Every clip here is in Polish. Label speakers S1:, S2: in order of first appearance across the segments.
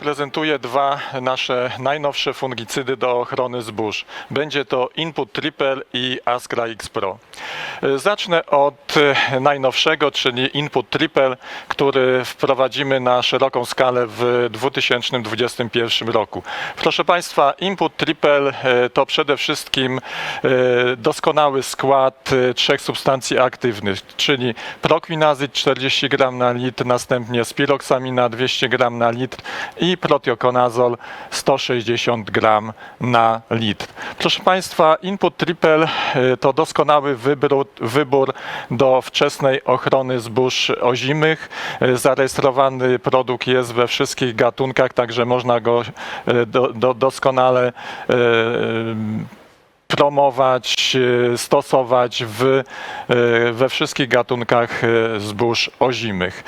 S1: Zaprezentuję dwa nasze najnowsze fungicydy do ochrony zbóż. Będzie to Input Triple i Astra X Pro. E, Zacznę od e, najnowszego, czyli Input Triple, który wprowadzimy na szeroką skalę w 2021 roku. Proszę Państwa, Input Triple e, to przede wszystkim doskonały skład trzech substancji aktywnych, czyli proquinazid 40 gram na litr, następnie spiroksamina 200 gram na litr i protiokonazol 160 gram na litr. Proszę Państwa, Input Triple e, to doskonały wybór, wybór do wczesnej ochrony zbóż ozimych. E, Zarejestrowany produkt jest we wszystkich gatunkach, także można go e, do, do, doskonale promować, e, stosować w, e, we wszystkich gatunkach e, zbóż ozimych.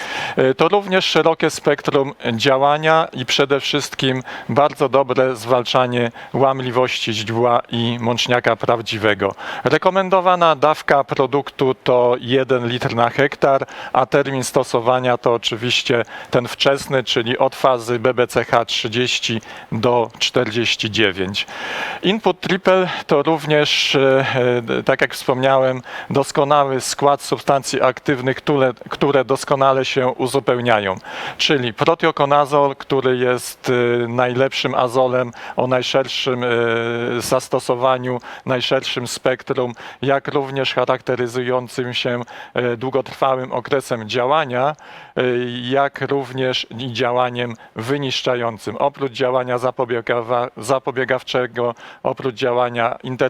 S1: To również szerokie spektrum działania i przede wszystkim bardzo dobre zwalczanie łamliwości źdźbła i mączniaka prawdziwego. Rekomendowana dawka produktu to 1 litr na hektar, a termin stosowania to oczywiście ten wczesny, czyli od fazy BBCH 30 do 49. Input Triple to również, e, e, tak jak wspomniałem, doskonały skład substancji aktywnych, które, które doskonale się uzupełniają, czyli protiokonazol, który jest e, najlepszym azolem o najszerszym zastosowaniu, najszerszym spektrum, jak również charakteryzującym się długotrwałym okresem działania, jak również działaniem wyniszczającym. Oprócz działania zapobiegawczego, oprócz działania interwencyjnego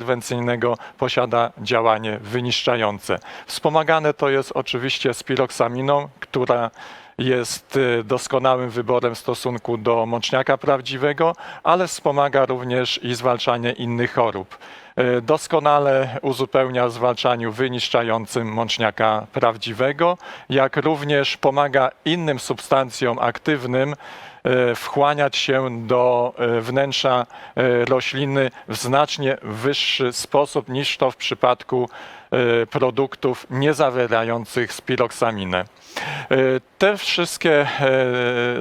S1: posiada działanie wyniszczające. Wspomagane to jest oczywiście spiroksaminą, która jest y, doskonałym wyborem w stosunku do mączniaka prawdziwego, ale wspomaga również i zwalczanie innych chorób. Y, Doskonale uzupełnia w zwalczaniu wyniszczającym mączniaka prawdziwego, jak również pomaga innym substancjom aktywnym e, wchłaniać się do wnętrza rośliny w znacznie wyższy sposób niż to w przypadku produktów nie zawierających spiroksaminę. E, Te wszystkie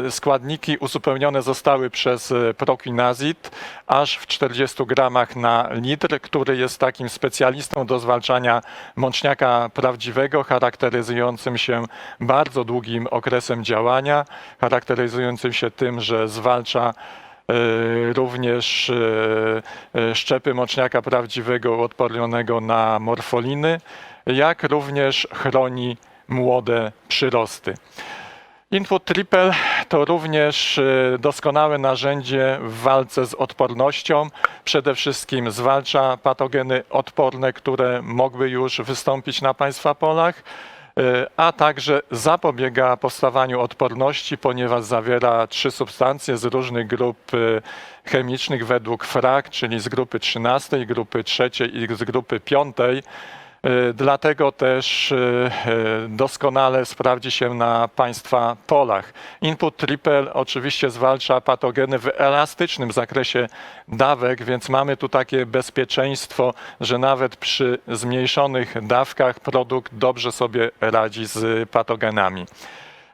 S1: e, składniki uzupełnione zostały przez e, proquinazid aż w 40 gramach na litr, który jest takim specjalistą do zwalczania mączniaka prawdziwego, charakteryzującym się bardzo długim okresem działania, charakteryzującym się tym, że zwalcza e, również e, e, szczepy moczniaka prawdziwego odpornionego na morfoliny, jak również chroni młode przyrosty. Input Triple to również e, doskonałe narzędzie w walce z odpornością. Przede wszystkim zwalcza patogeny odporne, które mogły już wystąpić na Państwa polach, e, E, a także zapobiega powstawaniu odporności, ponieważ zawiera trzy substancje z różnych grup e, chemicznych według FRAG, czyli z grupy 13, grupy 3 i z grupy 5. Dlatego też e, e, doskonale sprawdzi się na Państwa polach. Input Triple oczywiście zwalcza patogeny w elastycznym zakresie dawek, więc mamy tu takie bezpieczeństwo, że nawet przy zmniejszonych dawkach produkt dobrze sobie radzi z patogenami.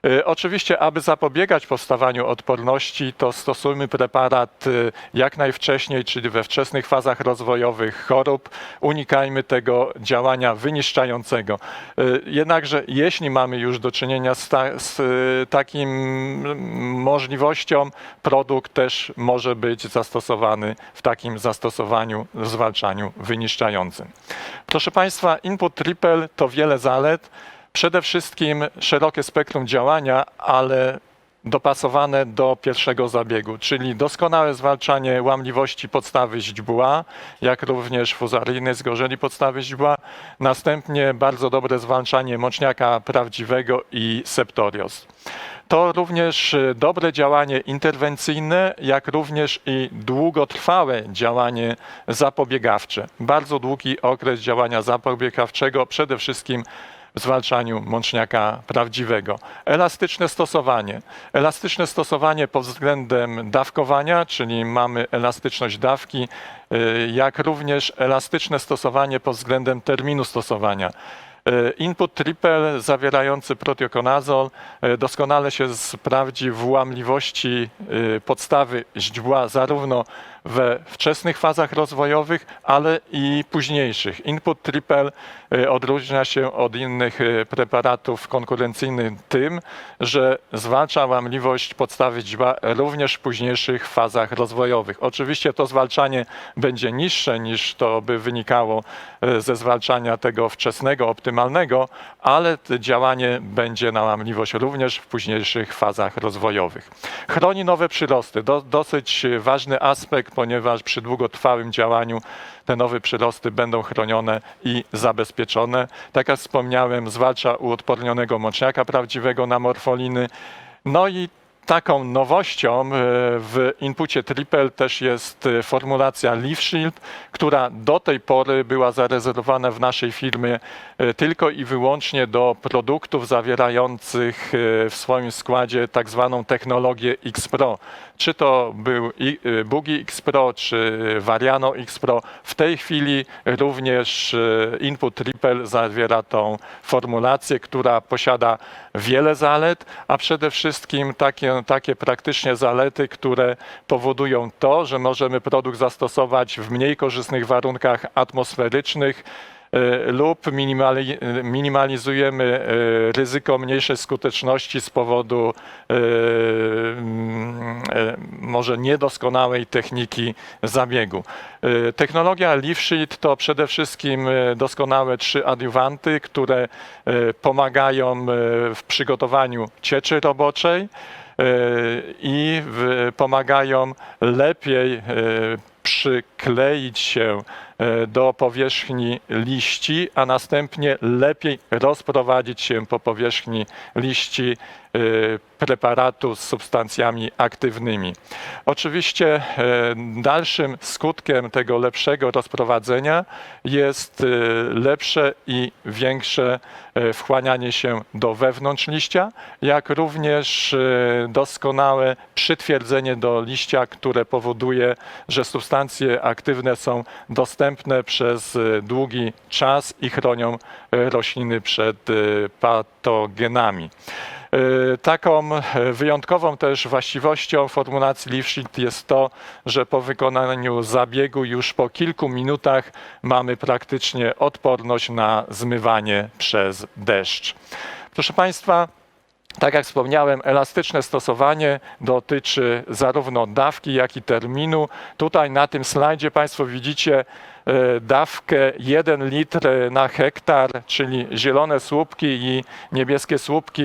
S1: E, Oczywiście, aby zapobiegać powstawaniu odporności, to stosujmy preparat e, jak najwcześniej, czyli we wczesnych fazach rozwojowych chorób. Unikajmy tego działania wyniszczającego. E, Jednakże, jeśli mamy już do czynienia z, ta, z takim możliwością, produkt też może być zastosowany w takim zastosowaniu, zwalczaniu wyniszczającym. Proszę Państwa, Input Triple to wiele zalet. Przede wszystkim szerokie spektrum działania, ale dopasowane do pierwszego zabiegu, czyli doskonałe zwalczanie łamliwości podstawy źdźbła, jak również fuzaryjnej zgorzeli podstawy źdźbła, następnie bardzo dobre zwalczanie mączniaka prawdziwego i septorios. To również dobre działanie interwencyjne, jak również i długotrwałe działanie zapobiegawcze. Bardzo długi okres działania zapobiegawczego, przede wszystkim zwalczaniu mączniaka prawdziwego. Elastyczne stosowanie. Elastyczne stosowanie pod względem dawkowania, czyli mamy elastyczność dawki, y, jak również elastyczne stosowanie pod względem terminu stosowania. E, Input triple zawierający protiokonazol e, doskonale się sprawdzi w łamliwości podstawy źdźbła zarówno we wczesnych fazach rozwojowych, ale i późniejszych. Input triple e, odróżnia się od innych e, preparatów konkurencyjnych tym, że zwalcza łamliwość podstawy źdźbła również w późniejszych fazach rozwojowych. Oczywiście to zwalczanie będzie niższe niż to by wynikało e, ze zwalczania tego wczesnego, optymalnego, ale działanie będzie na łamliwość również w późniejszych fazach rozwojowych. Chroni nowe przyrosty. Do, dosyć ważny aspekt, ponieważ przy długotrwałym działaniu te nowe przyrosty będą chronione i zabezpieczone. Tak jak wspomniałem, zwalcza uodpornionego moczniaka prawdziwego na morfoliny. No i Taką nowością e, w inpucie triple też jest e, formulacja Leaf Shield, która do tej pory była zarezerwowana w naszej firmie e, tylko i wyłącznie do produktów zawierających w swoim składzie tak zwaną technologię X Pro. Czy to był Bugi X Pro, czy Variano X Pro. W tej chwili również Input Triple zawiera tą formulację, która posiada wiele zalet, a przede wszystkim takie, takie praktycznie zalety, które powodują to, że możemy produkt zastosować w mniej korzystnych warunkach atmosferycznych e, lub minimali, minimalizujemy e, ryzyko mniejszej skuteczności z powodu e, e, może niedoskonałej techniki zabiegu. E, Technologia Leaf Sheet to przede wszystkim e, doskonałe trzy adiuwanty, które e, pomagają e, w przygotowaniu cieczy roboczej e, i pomagają lepiej e, przykleić się do powierzchni liści, a następnie lepiej rozprowadzić się po powierzchni liści e, preparatu z substancjami aktywnymi. Oczywiście e, dalszym skutkiem tego lepszego rozprowadzenia jest e, lepsze i większe e, wchłanianie się do wewnątrz liścia, jak również e, doskonałe przytwierdzenie do liścia, które powoduje, że substancje aktywne są dostępne przez e, długi czas i chronią e, rośliny przed e, patogenami. Taką wyjątkową też właściwością formulacji Leaf Shield jest to, że po wykonaniu zabiegu już po kilku minutach mamy praktycznie odporność na zmywanie przez deszcz. Proszę Państwa, tak jak wspomniałem, elastyczne stosowanie dotyczy zarówno dawki, jak i terminu. Tutaj na tym slajdzie Państwo widzicie dawkę 1 litr na hektar, czyli zielone słupki i niebieskie słupki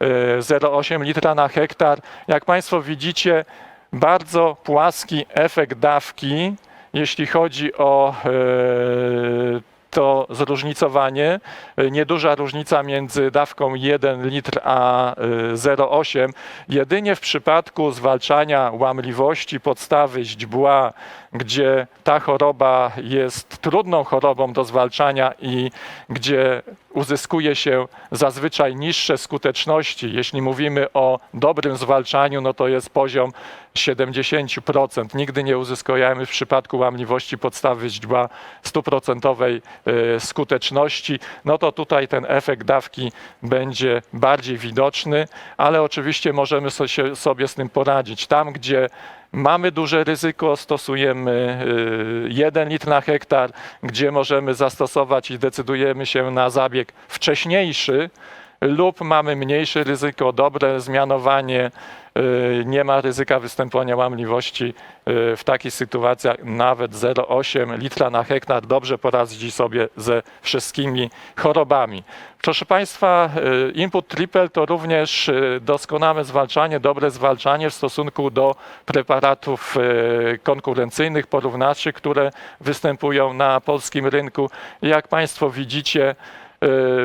S1: e, 0,8 litra na hektar. Jak Państwo widzicie, bardzo płaski efekt dawki, jeśli chodzi o e, to zróżnicowanie, y, nieduża różnica między dawką 1 litr a y, 0,8. Jedynie w przypadku zwalczania łamliwości podstawy źdźbła, gdzie ta choroba jest trudną chorobą do zwalczania i gdzie uzyskuje się zazwyczaj niższe skuteczności. Jeśli mówimy o dobrym zwalczaniu, no to jest poziom 70%. Nigdy nie uzyskujemy w przypadku łamliwości podstawy źdźbła stuprocentowej y, skuteczności. No to tutaj ten efekt dawki będzie bardziej widoczny, ale oczywiście możemy sobie z tym poradzić. Tam, gdzie Mamy duże ryzyko, stosujemy 1 litr na hektar, gdzie możemy zastosować i decydujemy się na zabieg wcześniejszy, lub mamy mniejsze ryzyko, dobre zmianowanie, y, nie ma ryzyka występowania łamliwości. y, W takich sytuacjach nawet 0,8 litra na hektar dobrze poradzi sobie ze wszystkimi chorobami. Proszę Państwa, y, input triple to również y, doskonałe zwalczanie, dobre zwalczanie w stosunku do preparatów y, konkurencyjnych, porównawczych, które występują na polskim rynku. Jak Państwo widzicie, y,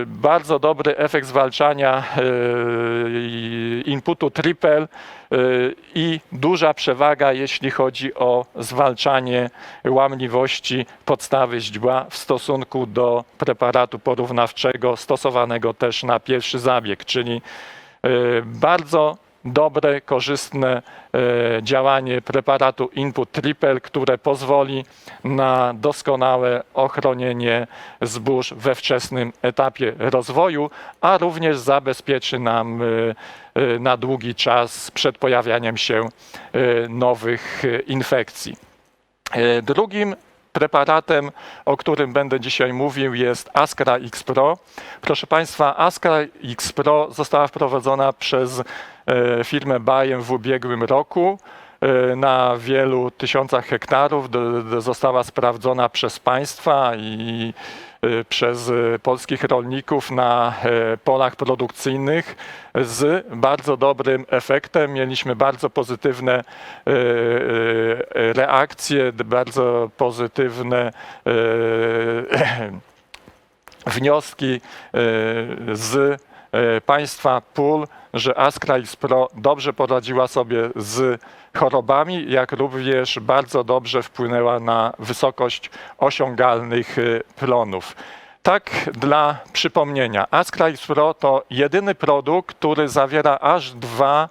S1: bardzo dobry efekt zwalczania y, inputu triple y, i duża przewaga, jeśli chodzi o zwalczanie łamliwości podstawy źdźbła w stosunku do preparatu porównawczego stosowanego też na pierwszy zabieg, czyli bardzo dobre, korzystne e, działanie preparatu Input Triple, które pozwoli na doskonałe ochronienie zbóż we wczesnym etapie rozwoju, a również zabezpieczy nam e, e, na długi czas przed pojawianiem się nowych infekcji. Drugim preparatem, o którym będę dzisiaj mówił, jest Askra X Pro. Proszę Państwa, Askra X Pro została wprowadzona przez e, firmę Bayer w ubiegłym roku. E, Na wielu tysiącach hektarów została sprawdzona przez państwa i przez e, polskich rolników na e, polach produkcyjnych z bardzo dobrym efektem. Mieliśmy bardzo pozytywne e, e, reakcje, bardzo pozytywne wnioski z państwa pól, że Ascrix Pro dobrze poradziła sobie z chorobami, jak również bardzo dobrze wpłynęła na wysokość osiągalnych e, plonów. Tak dla przypomnienia, Ascrix Pro to jedyny produkt, który zawiera aż dwa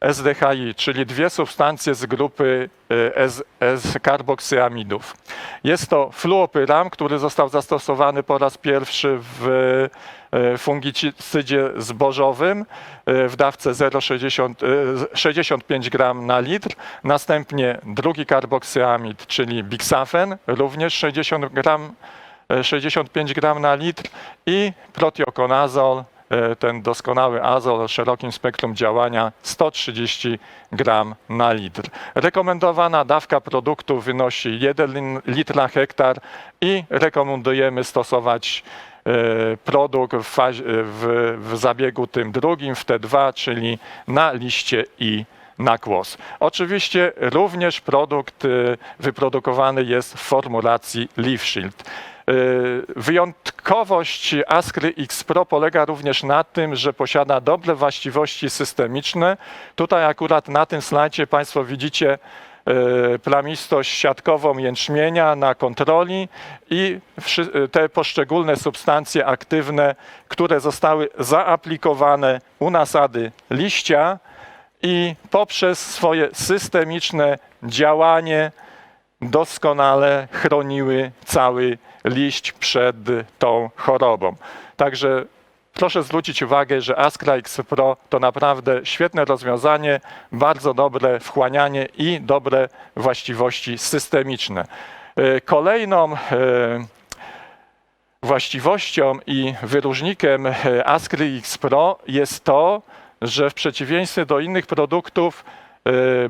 S1: SDHI, czyli dwie substancje z grupy e, S, S karboksyamidów. Jest to fluopyram, który został zastosowany po raz pierwszy w e, fungicydzie zbożowym e, w dawce 0,60 e, 65 gram na litr. Następnie drugi karboksyamid, czyli bixafen, również 60 gram, e, 65 gram na litr i protiokonazol, ten doskonały azol o szerokim spektrum działania 130 gram na litr. Rekomendowana dawka produktu wynosi 1 litr na hektar i rekomendujemy stosować e, produkt w, fazie, w, w zabiegu tym drugim, w T2, czyli na liście i na kłos. Oczywiście również produkt e, wyprodukowany jest w formulacji Leaf Shield. Y, Wyjątkowość Askry X Pro polega również na tym, że posiada dobre właściwości systemiczne. Tutaj akurat na tym slajdzie Państwo widzicie y, plamistość siatkową jęczmienia na kontroli i wszy- te poszczególne substancje aktywne, które zostały zaaplikowane u nasady liścia i poprzez swoje systemiczne działanie doskonale chroniły cały liść przed tą chorobą. Także proszę zwrócić uwagę, że Askra X Pro to naprawdę świetne rozwiązanie, bardzo dobre wchłanianie i dobre właściwości systemiczne. E, Kolejną e, właściwością i wyróżnikiem e, Askry X Pro jest to, że w przeciwieństwie do innych produktów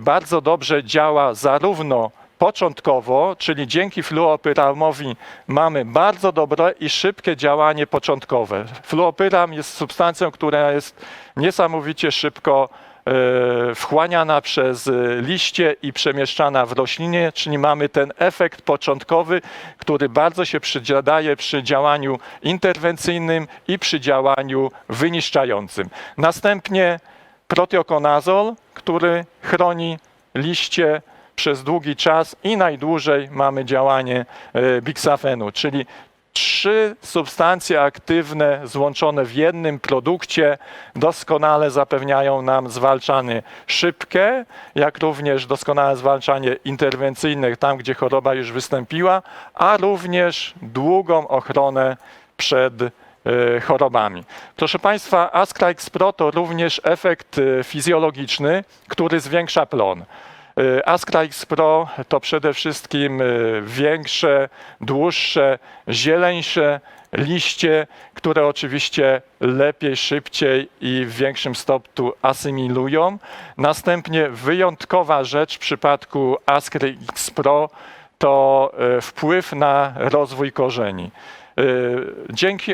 S1: bardzo dobrze działa zarówno początkowo, czyli dzięki fluopyramowi mamy bardzo dobre i szybkie działanie początkowe. Fluopyram jest substancją, która jest niesamowicie szybko e, wchłaniana przez liście i przemieszczana w roślinie, czyli mamy ten efekt początkowy, który bardzo się przydaje przy działaniu interwencyjnym i przy działaniu wyniszczającym. Następnie protiokonazol, który chroni liście przez długi czas i najdłużej mamy działanie e, biksafenu, czyli trzy substancje aktywne złączone w jednym produkcie doskonale zapewniają nam zwalczanie szybkie, jak również doskonałe zwalczanie interwencyjne tam, gdzie choroba już wystąpiła, a również długą ochronę przed e, chorobami. Proszę Państwa, Ascrix Pro to również efekt e, fizjologiczny, który zwiększa plon. Y, Astra X Pro to przede wszystkim y, większe, dłuższe, zieleńsze liście, które oczywiście lepiej, szybciej i w większym stopniu asymilują. Następnie wyjątkowa rzecz w przypadku Askry X Pro to y, wpływ na rozwój korzeni. Y, Dzięki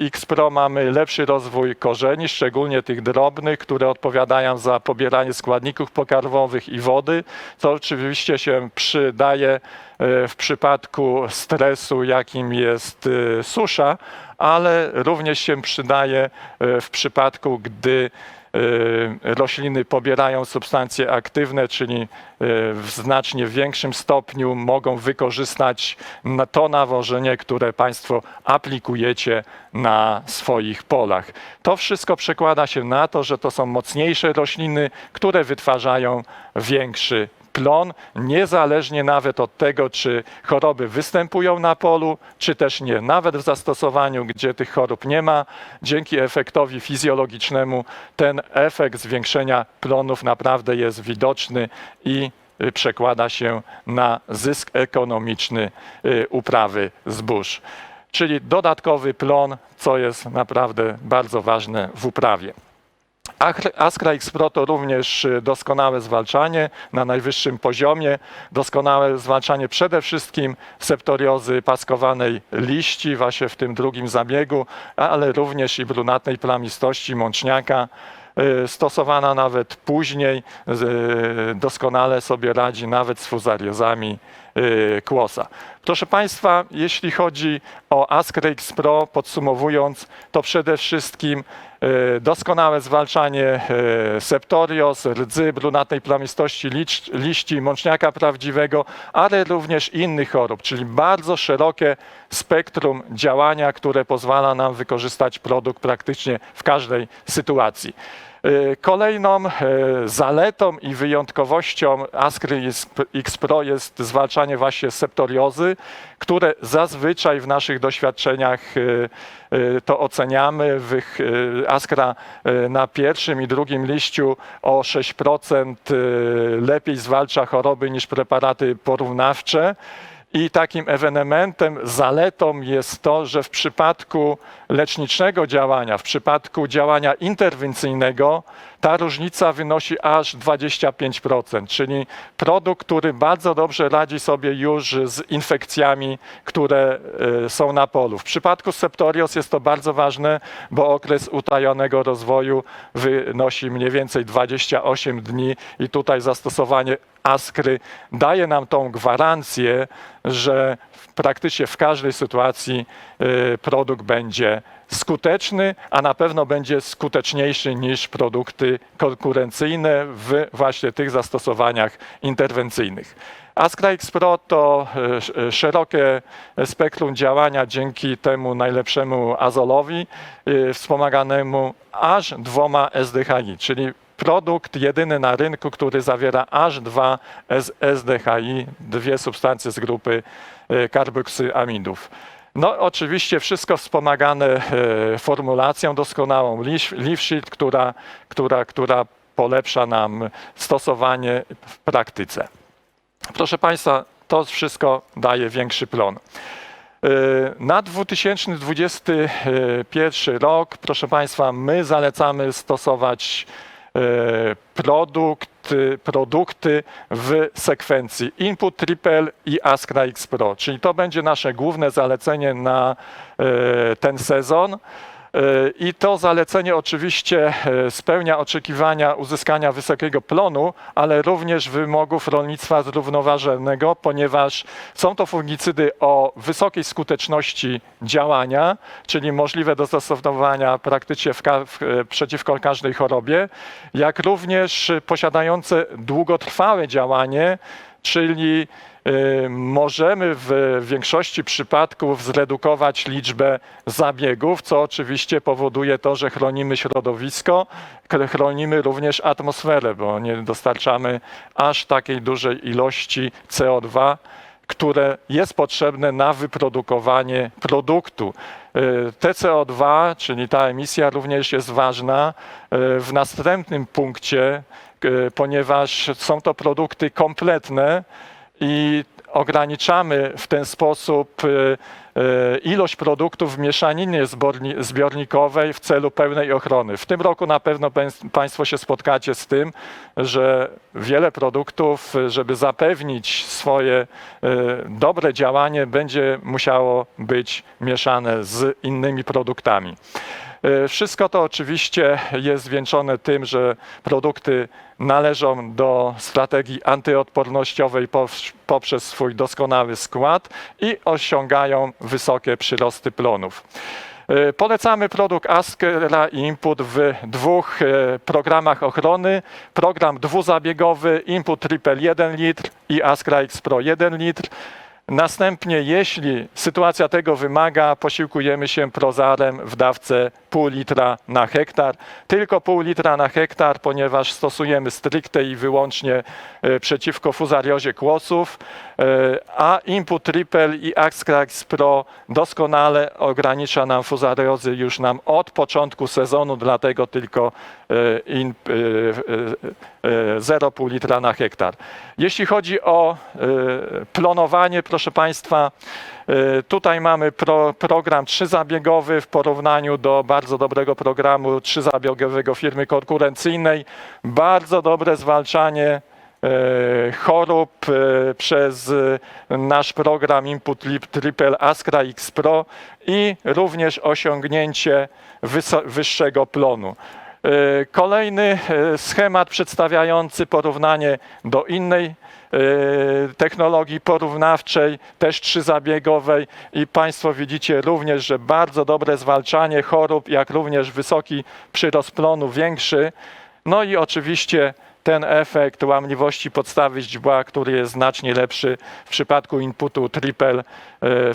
S1: X Pro mamy lepszy rozwój korzeni, szczególnie tych drobnych, które odpowiadają za pobieranie składników pokarmowych i wody, co oczywiście się przydaje y, w przypadku stresu, jakim jest y, susza, ale również się przydaje w przypadku, gdy rośliny pobierają substancje aktywne, czyli y, w znacznie większym stopniu mogą wykorzystać to nawożenie, które Państwo aplikujecie na swoich polach. To wszystko przekłada się na to, że to są mocniejsze rośliny, które wytwarzają większy plon, niezależnie nawet od tego, czy choroby występują na polu, czy też nie. Nawet w zastosowaniu, gdzie tych chorób nie ma, dzięki efektowi fizjologicznemu ten efekt zwiększenia plonów naprawdę jest widoczny i y, przekłada się na zysk ekonomiczny y, uprawy zbóż. Czyli dodatkowy plon, co jest naprawdę bardzo ważne w uprawie. Askra X Pro to również y, doskonałe zwalczanie na najwyższym poziomie, doskonałe zwalczanie przede wszystkim septoriozy paskowanej liści, właśnie w tym drugim zabiegu, ale również i brunatnej plamistości mączniaka. y, Stosowana nawet później, y, doskonale sobie radzi nawet z fuzariozami kłosa. Proszę Państwa, jeśli chodzi o X Pro, podsumowując, to przede wszystkim e, doskonałe zwalczanie e, septorios, rdzy, brunatnej plamistości liści, mączniaka prawdziwego, ale również innych chorób, czyli bardzo szerokie spektrum działania, które pozwala nam wykorzystać produkt praktycznie w każdej sytuacji. E, Kolejną e, zaletą i wyjątkowością Askry X Pro jest zwalczanie właśnie septoriozy, które zazwyczaj w naszych doświadczeniach e, to oceniamy. Askra na pierwszym i drugim liściu o 6% e, lepiej zwalcza choroby niż preparaty porównawcze. I takim ewenementem, zaletą jest to, że w przypadku leczniczego działania, w przypadku działania interwencyjnego, ta różnica wynosi aż 25%, czyli produkt, który bardzo dobrze radzi sobie już z infekcjami, które e, są na polu. W przypadku septorios jest to bardzo ważne, bo okres utajonego rozwoju wynosi mniej więcej 28 dni i tutaj zastosowanie Askry daje nam tą gwarancję, że praktycznie w każdej sytuacji y, produkt będzie skuteczny, a na pewno będzie skuteczniejszy niż produkty konkurencyjne w właśnie tych zastosowaniach interwencyjnych. Askra X Pro to y, sz- szerokie spektrum działania dzięki temu najlepszemu azolowi y, wspomaganemu aż dwoma SDHI, czyli produkt jedyny na rynku, który zawiera aż dwa SDHI, dwie substancje z grupy karboksyamidów. No oczywiście wszystko wspomagane e, formulacją doskonałą Leaf Leaf Shield, która, która, która polepsza nam stosowanie w praktyce. Proszę Państwa, to wszystko daje większy plon. E, Na 2021 rok, proszę Państwa, my zalecamy stosować produkt, produkty w sekwencji Input Triple i Askra X Pro, czyli to będzie nasze główne zalecenie na e, ten sezon. E, I to zalecenie oczywiście e, spełnia oczekiwania uzyskania wysokiego plonu, ale również wymogów rolnictwa zrównoważonego, ponieważ są to fungicydy o wysokiej skuteczności działania, czyli możliwe do zastosowania praktycznie w ka- w, e, przeciwko każdej chorobie, jak również posiadające długotrwałe działanie, czyli możemy w większości przypadków zredukować liczbę zabiegów, co oczywiście powoduje to, że chronimy środowisko, chronimy również atmosferę, bo nie dostarczamy aż takiej dużej ilości CO2, które jest potrzebne na wyprodukowanie produktu. Y, TCO2, czyli ta emisja również jest ważna y, w następnym punkcie, ponieważ są to produkty kompletne i ograniczamy w ten sposób y, y, ilość produktów w mieszaninie zbiornikowej w celu pełnej ochrony. W tym roku na pewno Państwo się spotkacie z tym, że wiele produktów, żeby zapewnić swoje y, dobre działanie, będzie musiało być mieszane z innymi produktami. Wszystko to oczywiście jest zwieńczone tym, że produkty należą do strategii antyodpornościowej poprzez swój doskonały skład i osiągają wysokie przyrosty plonów. E, Polecamy produkt Askra i Input w dwóch e, programach ochrony. Program dwuzabiegowy Input Triple 1 litr i Askra X Pro 1 litr. Następnie, jeśli sytuacja tego wymaga, posiłkujemy się prozarem w dawce pół litra na hektar. Tylko pół litra na hektar, ponieważ stosujemy stricte i wyłącznie e, przeciwko fuzariozie kłosów, e, a Input Triple i Axcrax Pro doskonale ogranicza nam fuzariozy już nam od początku sezonu, dlatego tylko e, in, e, 0,5 litra na hektar. Jeśli chodzi o plonowanie, proszę Państwa, e, tutaj mamy pro, program trzyzabiegowy w porównaniu do bardzo dobrego programu trzyzabiegowego firmy konkurencyjnej. Bardzo dobre zwalczanie e, chorób e, przez nasz program Input Triple Askra X Pro i również osiągnięcie wyższego plonu. Kolejny schemat przedstawiający porównanie do innej technologii porównawczej, też trzyzabiegowej i Państwo widzicie również, że bardzo dobre zwalczanie chorób, jak również wysoki przyrost plonu, większy. No i oczywiście ten efekt łamliwości podstawy źdźbła, który jest znacznie lepszy w przypadku inputu triple e,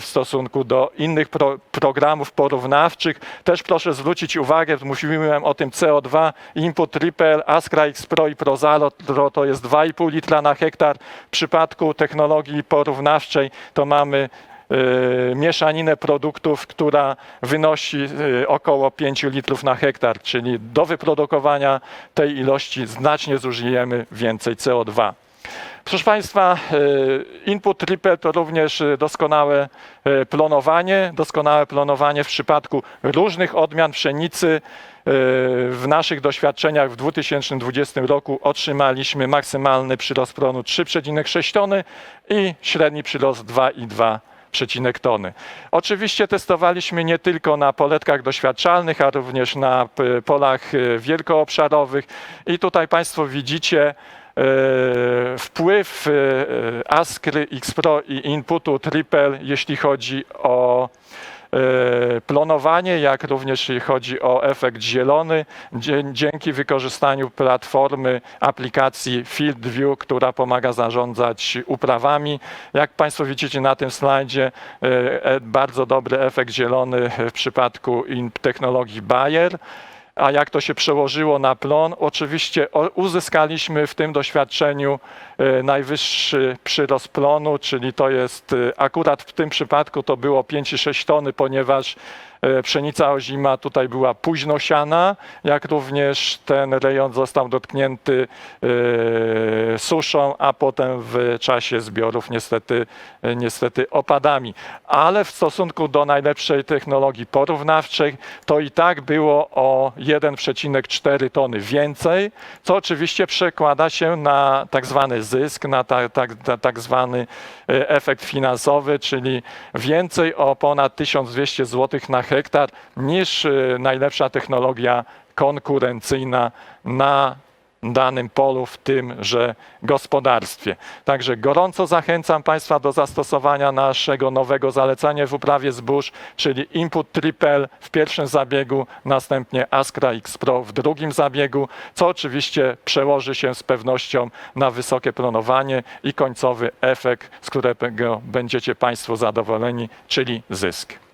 S1: w stosunku do innych pro, programów porównawczych. Też proszę zwrócić uwagę, mówiłem o tym CO2, input triple, Askra X Pro i Prozalo to jest 2,5 litra na hektar. W przypadku technologii porównawczej to mamy mieszaninę produktów, która wynosi e, około 5 litrów na hektar, czyli do wyprodukowania tej ilości znacznie zużyjemy więcej CO2. Proszę Państwa, e, input triple to również doskonałe plonowanie, doskonałe plonowanie w przypadku różnych odmian pszenicy. W naszych doświadczeniach w 2020 roku otrzymaliśmy maksymalny przyrost plonu 3,6 tony i średni przyrost 2,2 przecinek tony. Oczywiście testowaliśmy nie tylko na poletkach doświadczalnych, a również na p- polach e, wielkoobszarowych i tutaj Państwo widzicie e, wpływ e, Askry X Pro i inputu Triple, jeśli chodzi o e, plonowanie, jak również jeśli chodzi o efekt zielony, dzięki wykorzystaniu platformy aplikacji Field View, która pomaga zarządzać uprawami. Jak Państwo widzicie na tym slajdzie, e, e, bardzo dobry efekt zielony w przypadku technologii Bayer. A jak to się przełożyło na plon? Oczywiście uzyskaliśmy w tym doświadczeniu e, najwyższy przyrost plonu, czyli to jest e, akurat w tym przypadku to było 5,6 tony, ponieważ e, pszenica ozima tutaj była późno siana, jak również ten rejon został dotknięty e, suszą, a potem w czasie zbiorów niestety, e, niestety opadami. Ale w stosunku do najlepszej technologii porównawczej to i tak było o 1,4 tony więcej, co oczywiście przekłada się na tak zwany zysk, na ta, tak, na tak zwany e, efekt finansowy, czyli więcej o ponad 1200 zł na hektar niż e, najlepsza technologia konkurencyjna na danym polu w tymże gospodarstwie. Także gorąco zachęcam Państwa do zastosowania naszego nowego zalecenia w uprawie zbóż, czyli Input Triple w pierwszym zabiegu, następnie Askra X Pro w drugim zabiegu, co oczywiście przełoży się z pewnością na wysokie plonowanie i końcowy efekt, z którego będziecie Państwo zadowoleni, czyli zysk.